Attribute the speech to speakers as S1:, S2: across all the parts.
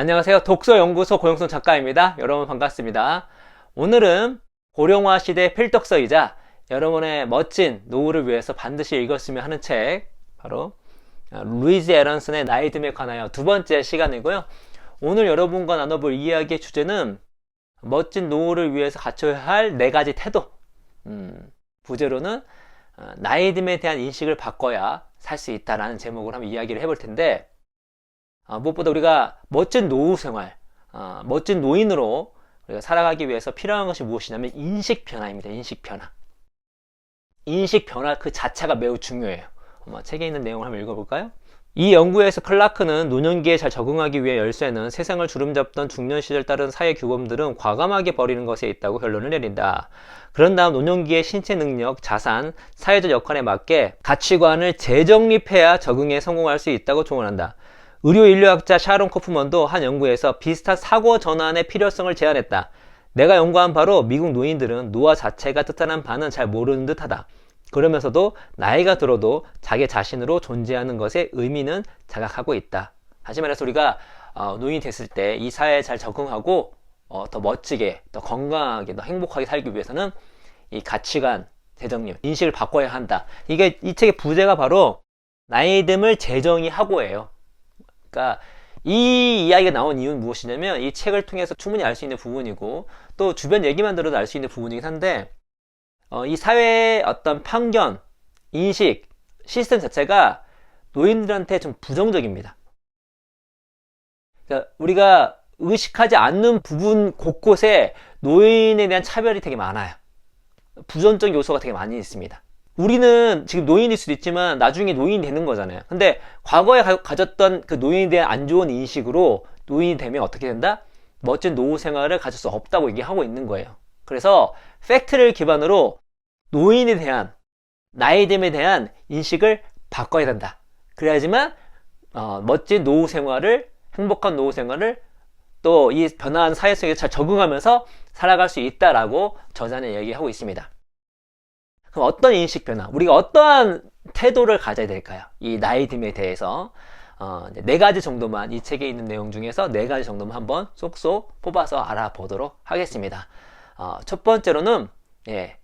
S1: 안녕하세요. 독서연구소 고영선 작가입니다. 여러분 반갑습니다. 오늘은 고령화 시대 필독서이자 여러분의 멋진 노후를 위해서 반드시 읽었으면 하는 책 바로 루이즈 에런슨의 나이듦에 관하여 두 번째 시간이고요. 오늘 여러분과 나눠볼 이야기의 주제는 멋진 노후를 위해서 갖춰야 할 네 가지 태도. 음, 부제로는 어, 나이듦에 대한 인식을 바꿔야 살 수 있다라는 제목으로 한번 이야기를 해볼 텐데 어, 무엇보다 우리가 멋진 노후 생활, 어, 멋진 노인으로 우리가 살아가기 위해서 필요한 것이 무엇이냐면 인식 변화입니다. 인식 변화. 인식 변화 그 자체가 매우 중요해요. 한번 책에 있는 내용을 한번 읽어볼까요? 이 연구에서 클라크는 노년기에 잘 적응하기 위해 열쇠는 세상을 주름잡던 중년 시절 따른 사회 규범들은 과감하게 버리는 것에 있다고 결론을 내린다. 그런 다음 노년기의 신체 능력, 자산, 사회적 역할에 맞게 가치관을 재정립해야 적응에 성공할 수 있다고 조언한다. 의료 인류학자 샤론 코프먼도 한 연구에서 비슷한 사고 전환의 필요성을 제안했다. 내가 연구한 바로 미국 노인들은 노화 자체가 뜻하는 바는 잘 모르는 듯하다. 그러면서도 나이가 들어도 자기 자신으로 존재하는 것의 의미는 자각하고 있다. 다시 말해서 우리가 어, 노인이 됐을 때 이 사회에 잘 적응하고 어, 더 멋지게, 더 건강하게, 더 행복하게 살기 위해서는 이 가치관, 재정립, 인식을 바꿔야 한다. 이게 이 책의 부제가 바로 나이듦을 재정의하고예요. 그러니까 이 이야기가 나온 이유는 무엇이냐면 이 책을 통해서 충분히 알 수 있는 부분이고 또 주변 얘기만 들어도 알 수 있는 부분이긴 한데 어, 이 사회의 어떤 편견, 인식, 시스템 자체가 노인들한테 좀 부정적입니다. 그러니까 우리가 의식하지 않는 부분 곳곳에 노인에 대한 차별이 되게 많아요. 부정적 요소가 되게 많이 있습니다. 우리는 지금 노인일 수도 있지만 나중에 노인이 되는 거잖아요. 근데 과거에 가, 가졌던 그 노인에 대한 안 좋은 인식으로 노인이 되면 어떻게 된다? 멋진 노후 생활을 가질 수 없다고 얘기하고 있는 거예요. 그래서 팩트를 기반으로 노인에 대한 나이됨에 대한 인식을 바꿔야 된다. 그래야지만 어, 멋진 노후 생활을 행복한 노후 생활을 또 이 변화한 사회 속에 잘 적응하면서 살아갈 수 있다라고 저자는 얘기하고 있습니다. 그럼 어떤 인식 변화, 우리가 어떠한 태도를 가져야 될까요? 이 나이 듦에 대해서 어, 네 가지 정도만 이 책에 있는 내용 중에서 네 가지 정도만 한번 쏙쏙 뽑아서 알아보도록 하겠습니다. 어, 첫 번째로는 예,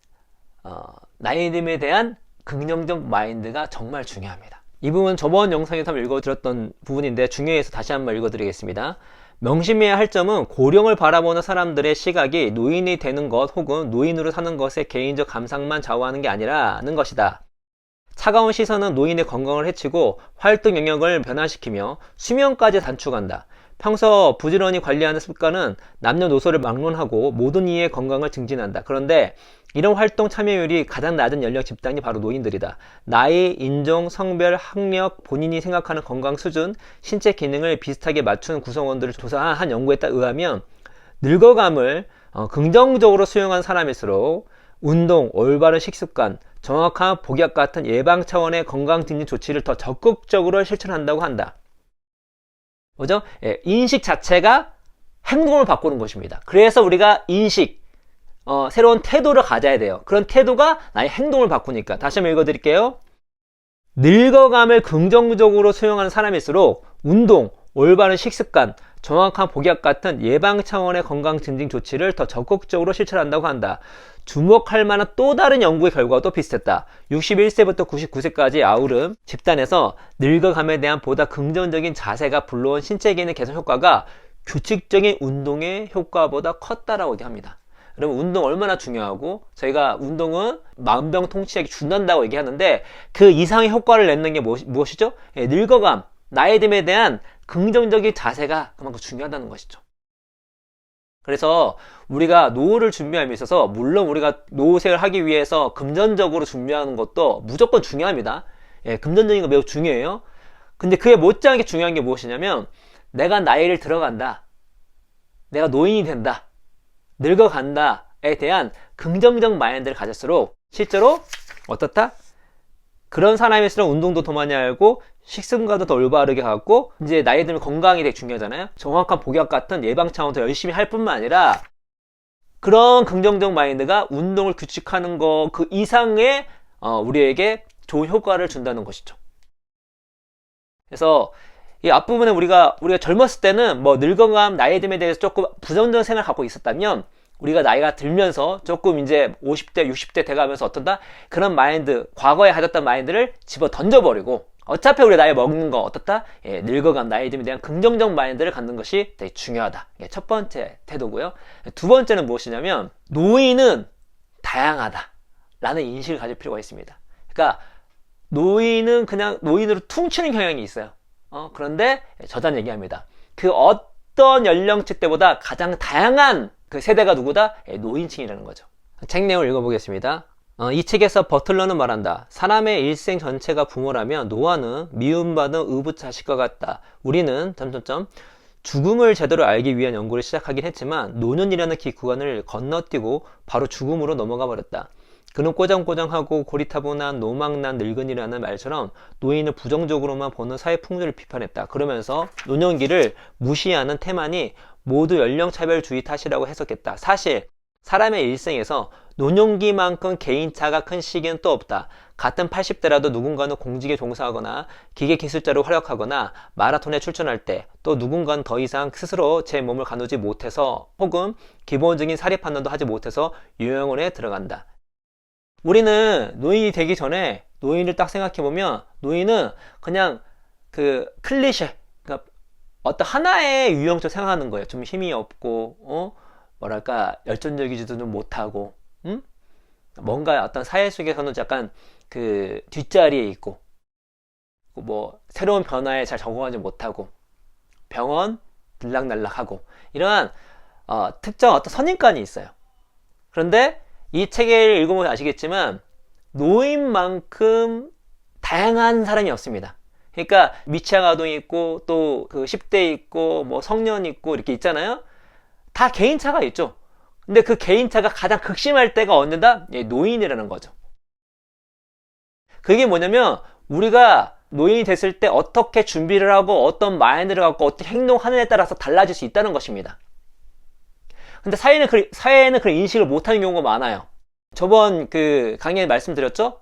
S1: 어, 나이 듦에 대한 긍정적 마인드가 정말 중요합니다. 이 부분 저번 영상에서 한번 읽어드렸던 부분인데 중요해서 다시 한번 읽어드리겠습니다. 명심해야 할 점은 고령을 바라보는 사람들의 시각이 노인이 되는 것 혹은 노인으로 사는 것에 개인적 감상만 좌우하는 게 아니라는 것이다. 차가운 시선은 노인의 건강을 해치고 활동 영역을 변화시키며 수명까지 단축한다. 평소 부지런히 관리하는 습관은 남녀노소를 막론하고 모든 이의 건강을 증진한다. 그런데 이런 활동 참여율이 가장 낮은 연령 집단이 바로 노인들이다. 나이, 인종, 성별, 학력, 본인이 생각하는 건강 수준, 신체 기능을 비슷하게 맞춘 구성원들을 조사한 한 연구에 따 의하면 늙어감을 어, 긍정적으로 수용한 사람일수록 운동, 올바른 식습관, 정확한 복약 같은 예방 차원의 건강 증진 조치를 더 적극적으로 실천한다고 한다. 뭐죠? 예, 인식 자체가 행동을 바꾸는 것입니다. 그래서 우리가 인식, 어, 새로운 태도를 가져야 돼요. 그런 태도가 나의 행동을 바꾸니까. 다시 한번 읽어드릴게요. 늙어감을 긍정적으로 수용하는 사람일수록 운동, 올바른 식습관, 정확한 복약 같은 예방 차원의 건강 증진 조치를 더 적극적으로 실천한다고 한다. 주목할 만한 또 다른 연구의 결과도 비슷했다. 61세부터 99세까지 아우름 집단에서 늙어감에 대한 보다 긍정적인 자세가 불러온 신체 기능 개선 효과가 규칙적인 운동의 효과보다 컸다라고 합니다. 여러분 운동 얼마나 중요하고 저희가 운동은 만병통치약이 준다고 얘기하는데 그 이상의 효과를 내는 게 무엇, 이죠 예, 늙어감, 나이듦에 대한 긍정적인 자세가 그만큼 중요하다는 것이죠. 그래서 우리가 노후를 준비함에 있어서 물론 우리가 노후생을 하기 위해서 금전적으로 준비하는 것도 무조건 중요합니다. 예, 금전적인 거 매우 중요해요. 근데 그에 못지않게 중요한 게 무엇이냐면 내가 나이를 들어간다. 내가 노인이 된다. 늙어간다에 대한 긍정적 마인드를 가질수록 실제로 어떻다? 그런 사람일수록 운동도 더 많이 알고 식습관도 더 올바르게 갖고 이제 나이 들면 건강이 되게 중요하잖아요. 정확한 복약 같은 예방 차원도 열심히 할 뿐만 아니라 그런 긍정적 마인드가 운동을 규칙하는 거 그 이상의 어, 우리에게 좋은 효과를 준다는 것이죠. 그래서 이 앞부분에 우리가 우리가 젊었을 때는 뭐 늙어감 나이 듦에 대해서 조금 부정적인 생각을 갖고 있었다면 우리가 나이가 들면서 조금 이제 50대 60대 돼가면서 어떤다? 그런 마인드 과거에 가졌던 마인드를 집어 던져버리고 어차피 우리 나이 먹는 거 어떻다? 예, 늙어감 나이 듦에 대한 긍정적 마인드를 갖는 것이 되게 중요하다. 이게 첫 번째 태도고요. 두 번째는 무엇이냐면 노인은 다양하다 라는 인식을 가질 필요가 있습니다. 그러니까 노인은 그냥 노인으로 퉁치는 경향이 있어요 어, 그런데 저단 얘기합니다. 그 어떤 연령대 때보다 가장 다양한 그 세대가 누구다? 예, 노인층이라는 거죠. 책 내용을 읽어보겠습니다. 어, 이 책에서 버틀러는 말한다. 사람의 일생 전체가 부모라면 노아는 미움받은 의붓 자식과 같다. 우리는 점점점 죽음을 제대로 알기 위한 연구를 시작하긴 했지만 노년이라는 기 구간을 건너뛰고 바로 죽음으로 넘어가 버렸다. 그는 꼬장꼬장하고 고리타분한 노망난 늙은이라는 말처럼 노인을 부정적으로만 보는 사회 풍조를 비판했다. 그러면서 노년기를 무시하는 태만이 모두 연령차별주의 탓이라고 해석했다. 사실 사람의 일생에서 노년기만큼 개인차가 큰 시기는 또 없다. 같은 80대라도 누군가는 공직에 종사하거나 기계 기술자로 활약하거나 마라톤에 출전할 때 또 누군가는 더 이상 스스로 제 몸을 가누지 못해서 혹은 기본적인 사리 판단도 하지 못해서 요양원에 들어간다. 우리는 노인이 되기 전에 노인을 딱 생각해보면 노인은 그냥 그 클리셰, 그러니까 어떤 하나의 유형처럼 생각하는 거예요. 좀 힘이 없고, 어? 뭐랄까, 열정적이지도 좀 못하고, 음? 뭔가 어떤 사회 속에서는 약간 그 뒷자리에 있고, 뭐, 새로운 변화에 잘 적응하지 못하고, 병원 들락날락하고, 이러한 어, 특정 어떤 선입관이 있어요. 그런데 이 책을 읽으면 아시겠지만 노인만큼 다양한 사람이 없습니다. 그러니까 미취학 아동이 있고 또 그 10대 있고 뭐 성년 있고 이렇게 있잖아요. 다 개인차가 있죠. 근데 그 개인차가 가장 극심할 때가 언제다? 예, 노인이라는 거죠. 그게 뭐냐면 우리가 노인이 됐을 때 어떻게 준비를 하고 어떤 마인드를 갖고 어떻게 행동하느냐에 따라서 달라질 수 있다는 것입니다. 근데 사회는 그, 사회는 그런 인식을 못하는 경우가 많아요. 저번 그 강의에 말씀드렸죠?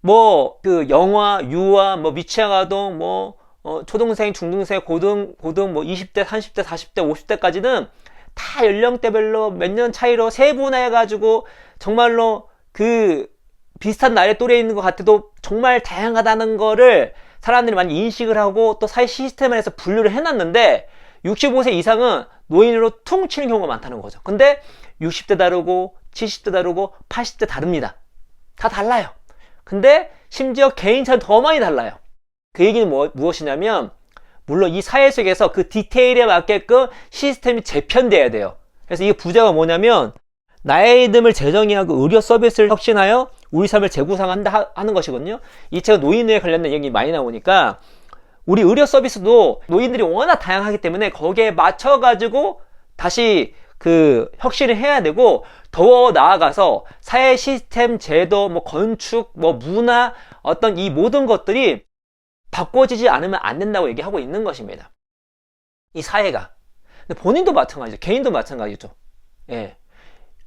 S1: 뭐, 그 영화, 유아, 뭐 미취학 아동, 뭐, 어, 초등생, 중등생, 고등, 고등, 뭐 20대, 30대, 40대, 50대까지는 다 연령대별로 몇 년 차이로 세분화해가지고 정말로 그 비슷한 나이 또래에 있는 것 같아도 정말 다양하다는 거를 사람들이 많이 인식을 하고 또 사회 시스템 안에서 분류를 해놨는데 65세 이상은 노인으로 퉁 치는 경우가 많다는 거죠. 근데 60대 다르고 70대 다르고 80대 다릅니다. 다 달라요. 근데 심지어 개인차는 더 많이 달라요. 그 얘기는 뭐, 무엇이냐면 물론 이 사회 속에서 그 디테일에 맞게끔 시스템이 재편돼야 돼요. 그래서 이게 부자가 뭐냐면 나의 이름을 재정의하고 의료 서비스를 혁신하여 우리 삶을 재구성한다 하는 것이거든요. 이 책은 노인에 관련된 얘기 많이 나오니까 우리 의료 서비스도 노인들이 워낙 다양하기 때문에 거기에 맞춰가지고 다시 그 혁신을 해야 되고 더 나아가서 사회 시스템, 제도, 뭐 건축, 뭐 문화 어떤 이 모든 것들이 바꿔지지 않으면 안 된다고 얘기하고 있는 것입니다. 이 사회가. 근데 본인도 마찬가지죠. 개인도 마찬가지죠. 예.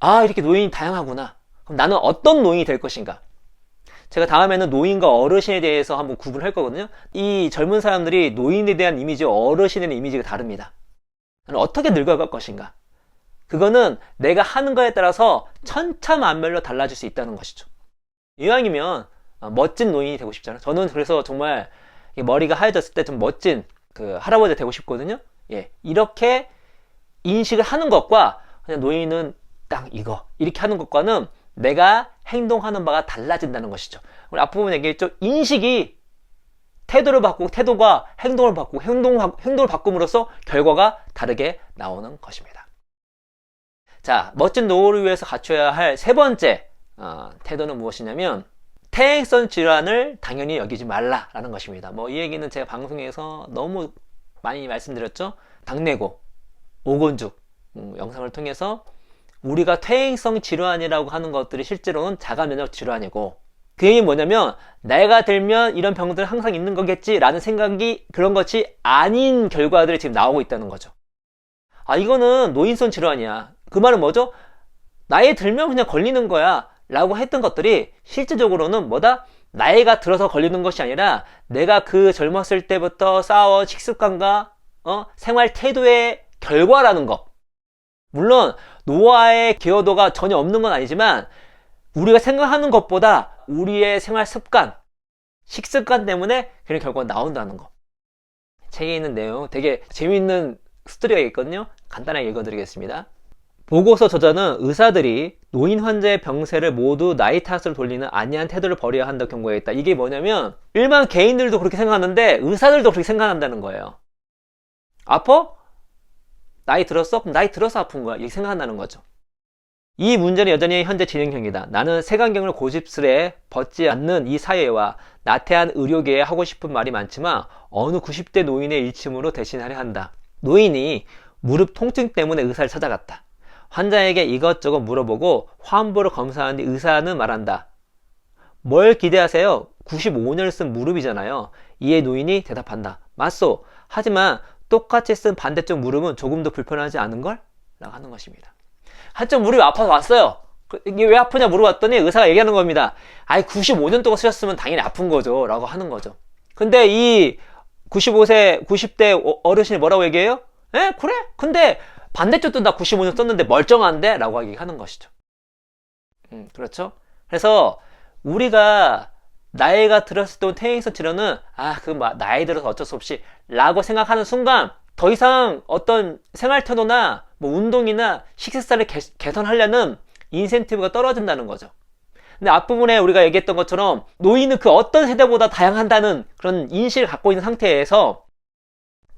S1: 아, 이렇게 노인이 다양하구나. 그럼 나는 어떤 노인이 될 것인가? 제가 다음에는 노인과 어르신에 대해서 한번 구분할 거거든요. 이 젊은 사람들이 노인에 대한 이미지, 어르신에 대한 이미지가 다릅니다. 어떻게 늙어갈 것인가? 그거는 내가 하는 거에 따라서 천차만별로 달라질 수 있다는 것이죠. 이왕이면 어, 멋진 노인이 되고 싶잖아요. 저는 그래서 정말 머리가 하얘졌을 때 좀 멋진 그 할아버지 되고 싶거든요. 예, 이렇게 인식을 하는 것과 그냥 노인은 딱 이거 이렇게 하는 것과는 내가 행동하는 바가 달라진다는 것이죠. 우리 앞부분 얘기했죠. 인식이 태도를 바꾸고 태도가 행동을 바꾸고 행동, 행동을 바꿈으로써 결과가 다르게 나오는 것입니다. 자, 멋진 노후를 위해서 갖춰야 할 세 번째 어, 태도는 무엇이냐면 퇴행성 질환을 당연히 여기지 말라라는 것입니다. 뭐 이 얘기는 제가 방송에서 너무 많이 말씀드렸죠. 당내고 오건죽 음, 영상을 통해서 우리가 퇴행성 질환이라고 하는 것들이 실제로는 자가 면역 질환이고 그 얘기는 뭐냐면 내가 들면 이런 병들 항상 있는 거겠지라는 생각이 그런 것이 아닌 결과들이 지금 나오고 있다는 거죠. 아 이거는 노인성 질환이야. 그 말은 뭐죠? 나이 들면 그냥 걸리는 거야 라고 했던 것들이 실질적으로는 뭐다? 나이가 들어서 걸리는 것이 아니라 내가 그 젊었을 때부터 쌓아온 식습관과 어? 생활 태도의 결과라는 것. 물론 노화의 기여도가 전혀 없는 건 아니지만 우리가 생각하는 것보다 우리의 생활 습관, 식습관 때문에 그런 결과가 나온다는 거. 책에 있는 내용 되게 재미있는 스토리가 있거든요. 간단하게 읽어드리겠습니다. 보고서 저자는 의사들이 노인 환자의 병세를 모두 나이 탓으로 돌리는 안이한 태도를 버려야 한다 경고했다. 이게 뭐냐면 일반 개인들도 그렇게 생각하는데 의사들도 그렇게 생각한다는 거예요. 아파? 나이 들었어? 그럼 나이 들어서 아픈 거야. 이렇게 생각한다는 거죠. 이 문제는 여전히 현재 진행형이다. 나는 색안경을 고집스레 벗지 않는 이 사회와 나태한 의료계에 하고 싶은 말이 많지만 어느 90대 노인의 일침으로 대신하려 한다. 노인이 무릎 통증 때문에 의사를 찾아갔다. 환자에게 이것저것 물어보고 화음보를 뒤 의사는 말한다. 뭘 기대하세요? 95년을 쓴 무릎이잖아요. 이에 노인이 대답한다. 맞소. 하지만 똑같이 쓴 반대쪽 무릎은 조금 더 불편하지 않은걸? 라고 하는 것입니다. 한쪽 무릎이 아파서 왔어요. 그, 이게 왜 아프냐 물어봤더니 의사가 얘기하는 겁니다. 아이 95년 동안 쓰셨으면 당연히 아픈 거죠. 라고 하는 거죠. 근데 이 95세, 90대 어르신이 뭐라고 얘기해요? 에? 그래? 근데 반대쪽도 나 95년 썼는데 멀쩡한데? 라고 얘기하는 것이죠. 음, 그렇죠? 그래서 우리가 나이가 들었을 때 퇴행성 치료는 아, 그 나이 들어서 어쩔 수 없이 라고 생각하는 순간 더 이상 어떤 생활 태도나 뭐 운동이나 개, 개선하려는 인센티브가 떨어진다는 거죠. 근데 앞부분에 우리가 얘기했던 것처럼 노인은 그 어떤 세대보다 다양한다는 그런 인식을 갖고 있는 상태에서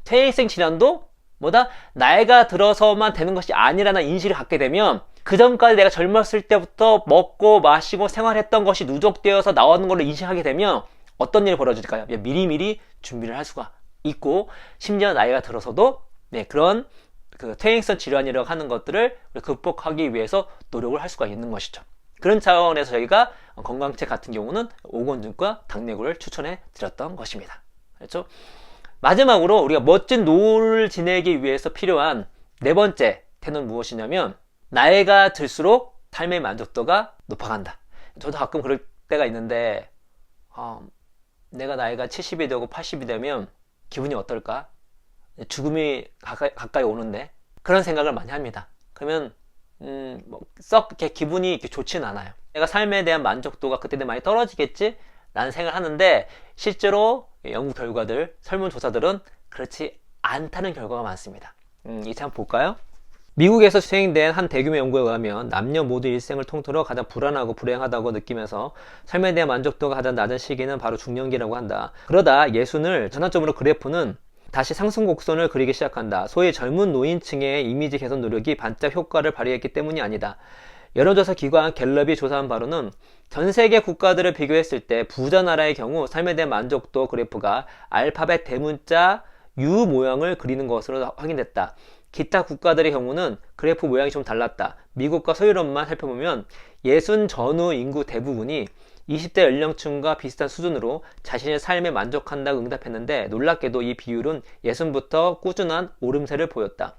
S1: 퇴행성 질환도 뭐다 나이가 들어서만 되는 것이 아니라는 인식을 갖게 되면 그 전까지 내가 젊었을 때부터 먹고 마시고 생활했던 것이 누적되어서 나오는 걸로 인식하게 되면 어떤 일이 벌어질까요? 미리미리 준비를 할 수가 있고 심지어 나이가 들어서도 네, 그런 그 퇴행성 질환이라고 하는 것들을 극복하기 위해서 노력을 할 수가 있는 것이죠. 그런 차원에서 저희가 건강책 같은 경우는 오건증과 당내구를 추천해 드렸던 것입니다. 그렇죠? 마지막으로 우리가 멋진 노후를 지내기 위해서 필요한 네 번째 태는 무엇이냐면 나이가 들수록 삶의 만족도가 높아간다. 저도 가끔 그럴 때가 있는데 어, 내가 나이가 70이 되고 80이 되면 기분이 어떨까? 죽음이 가까이, 가까이 오는데 그런 생각을 많이 합니다. 그러면 음, 뭐, 썩 이렇게 기분이 이렇게 좋지는 않아요. 내가 삶에 대한 만족도가 그때 많이 떨어지겠지? 라는 생각을 하는데 실제로 연구 결과들, 설문조사들은 그렇지 않다는 결과가 많습니다. 음, 이차 한번 볼까요? 미국에서 수행된 한 대규모 연구에 의하면 남녀 모두 일생을 통틀어 가장 불안하고 불행하다고 느끼면서 삶에 대한 만족도가 가장 낮은 시기는 바로 중년기라고 한다. 그러다 예순을 전환점으로 그래프는 다시 상승 곡선을 그리기 시작한다. 소위 젊은 노인층의 이미지 개선 노력이 반짝 효과를 발휘했기 때문이 아니다. 여론조사 기관 갤럽이 조사한 바로는 전 세계 국가들을 비교했을 때 부자 나라의 경우 삶에 대한 만족도 그래프가 알파벳 대문자 U 모양을 그리는 것으로 확인됐다. 기타 국가들의 경우는 그래프 모양이 좀 달랐다. 미국과 서유럽만 살펴보면 예순 전후 인구 대부분이 20대 연령층과 비슷한 수준으로 자신의 삶에 만족한다고 응답했는데 놀랍게도 이 비율은 예순부터 꾸준한 오름세를 보였다.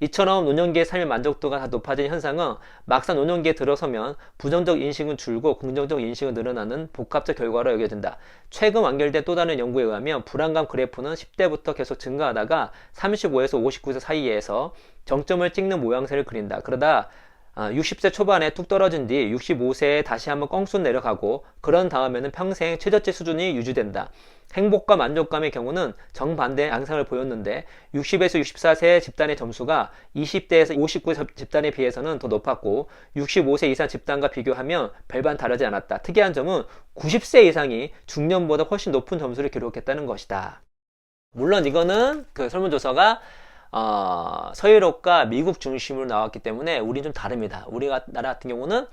S1: 이처럼 노년기의 삶의 만족도가 다 높아진 현상은 막상 노년기에 들어서면 부정적 인식은 줄고 긍정적 인식은 늘어나는 복합적 결과로 여겨진다. 최근 완결된 또 다른 연구에 의하면 불안감 그래프는 10대부터 계속 증가하다가 35에서 59세 사이에서 정점을 찍는 모양새를 그린다. 그러다 60세 아, 초반에 뚝 떨어진 뒤 65세에 다시 한번 껑순 내려가고 그런 다음에는 평생 최저치 수준이 유지된다. 행복과 만족감의 경우는 정반대 양상을 보였는데 60에서 64세 집단의 점수가 20대에서 59세 집단에 비해서는 더 높았고 65세 이상 집단과 비교하면 별반 다르지 않았다. 특이한 점은 90세 이상이 중년보다 훨씬 높은 점수를 기록했다는 것이다. 물론 이거는 그 설문조사가 어, 서유럽과 미국 중심으로 나왔기 때문에 우리는 좀 다릅니다. 우리가 나라 같은 경우는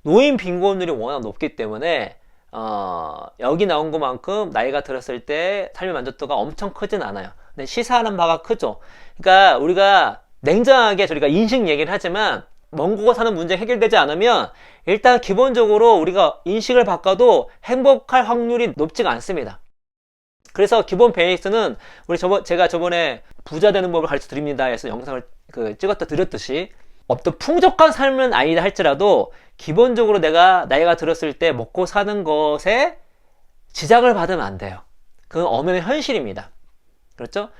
S1: 노인 빈곤율이 워낙 높기 때문에 어, 여기 나온 것만큼 나이가 들었을 때 삶의 만족도가 엄청 크진 않아요. 근데 시사하는 바가 크죠. 그러니까 우리가 냉정하게 저희가 인식 얘기를 하지만 먼곳 사는 문제 해결되지 않으면 일단 기본적으로 우리가 인식을 바꿔도 행복할 확률이 높지가 않습니다. 그래서 기본 베이스는 우리 저번 제가 저번에 부자 되는 법을 가르쳐 드립니다 해서 영상을 그 찍었다 드렸듯이 어떤 풍족한 삶은 아니다 할지라도 기본적으로 내가 나이가 들었을 때 먹고 사는 것에 지장을 받으면 안 돼요. 그건 엄연한 현실입니다. 그렇죠?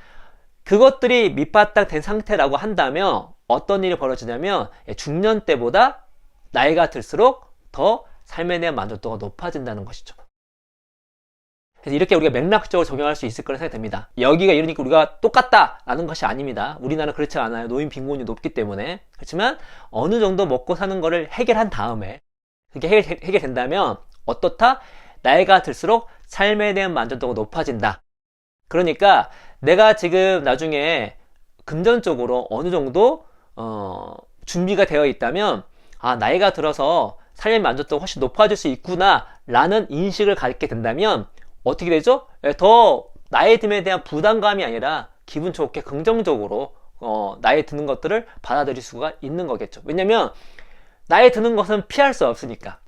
S1: 그것들이 밑바닥 된 상태라고 한다면 어떤 일이 벌어지냐면 예, 중년 때보다 나이가 들수록 더 삶에 대한 만족도가 높아진다는 것이죠. 그래서 이렇게 우리가 맥락적으로 적용할 수 있을 거라 생각됩니다. 여기가 이러니까 우리가 똑같다라는 것이 아닙니다. 우리나라 그렇지 않아요. 노인 빈곤이 높기 때문에. 그렇지만 어느 정도 먹고 사는 거를 해결한 다음에 그게 해결, 해결된다면 어떻다? 나이가 들수록 삶에 대한 만족도가 높아진다. 그러니까 내가 지금 나중에 금전적으로 어느 정도 어, 준비가 되어 있다면 아 나이가 들어서 삶의 만족도가 훨씬 높아질 수 있구나 라는 인식을 갖게 된다면 어떻게 되죠? 예, 더 나이 듦에 대한 부담감이 아니라 기분 좋게 긍정적으로 어, 나이 드는 것들을 받아들일 수가 있는 거겠죠. 왜냐면 나이 드는 것은 피할 수 없으니까.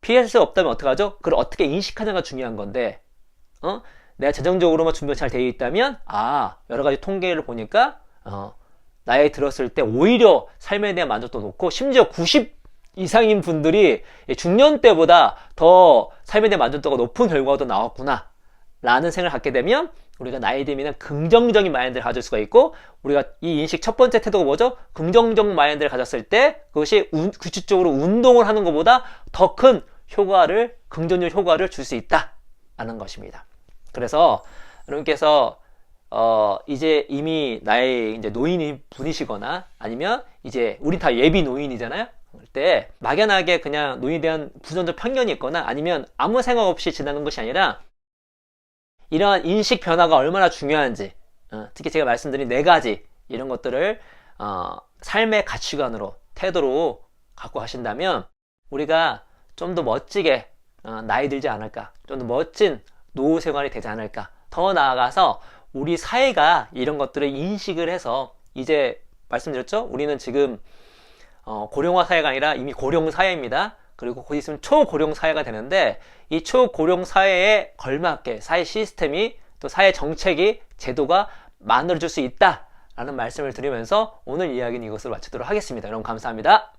S1: 피할 수 없다면 어떡하죠? 그걸 어떻게 인식하느냐가 중요한 건데, 어? 내가 재정적으로만 준비가 잘 되어 있다면, 아, 여러 가지 통계를 보니까, 어, 나이 들었을 때 오히려 삶에 대한 만족도 높고, 심지어 90 이상인 분들이 중년 때보다 더 삶에 대한 만족도가 높은 결과도 나왔구나. 라는 생각을 갖게 되면, 우리가 나이 들면 긍정적인 마인드를 가질 수가 있고, 우리가 이 인식 첫 번째 태도가 뭐죠? 긍정적 마인드를 가졌을 때, 그것이 운- 규칙적으로 운동을 하는 것보다 더 큰 효과를, 긍정적 효과를 줄 수 있다. 라는 것입니다. 그래서 여러분께서 어 이제 이미 나의 이제 노인인 분이시거나 아니면 이제 우린 다 예비 노인이잖아요. 때 막연하게 그냥 노인에 대한 부정적 편견이 있거나 아니면 아무 생각 없이 지나는 것이 아니라 이러한 인식 변화가 얼마나 중요한지 어, 특히 제가 말씀드린 네 가지 이런 것들을 어, 삶의 가치관으로 태도로 갖고 가신다면 우리가 좀 더 멋지게 어, 나이 들지 않을까 좀 더 멋진 노후 생활이 되지 않을까 더 나아가서 우리 사회가 이런 것들을 인식을 해서 이제 말씀드렸죠? 우리는 지금 어, 고령화 사회가 아니라 이미 고령 사회입니다. 그리고 곧 있으면 초고령 사회가 되는데 이 초고령 사회에 걸맞게 사회 시스템이 또 사회 정책이 제도가 만들어질 수 있다라는 말씀을 드리면서 오늘 이야기는 이것으로 마치도록 하겠습니다. 여러분 감사합니다.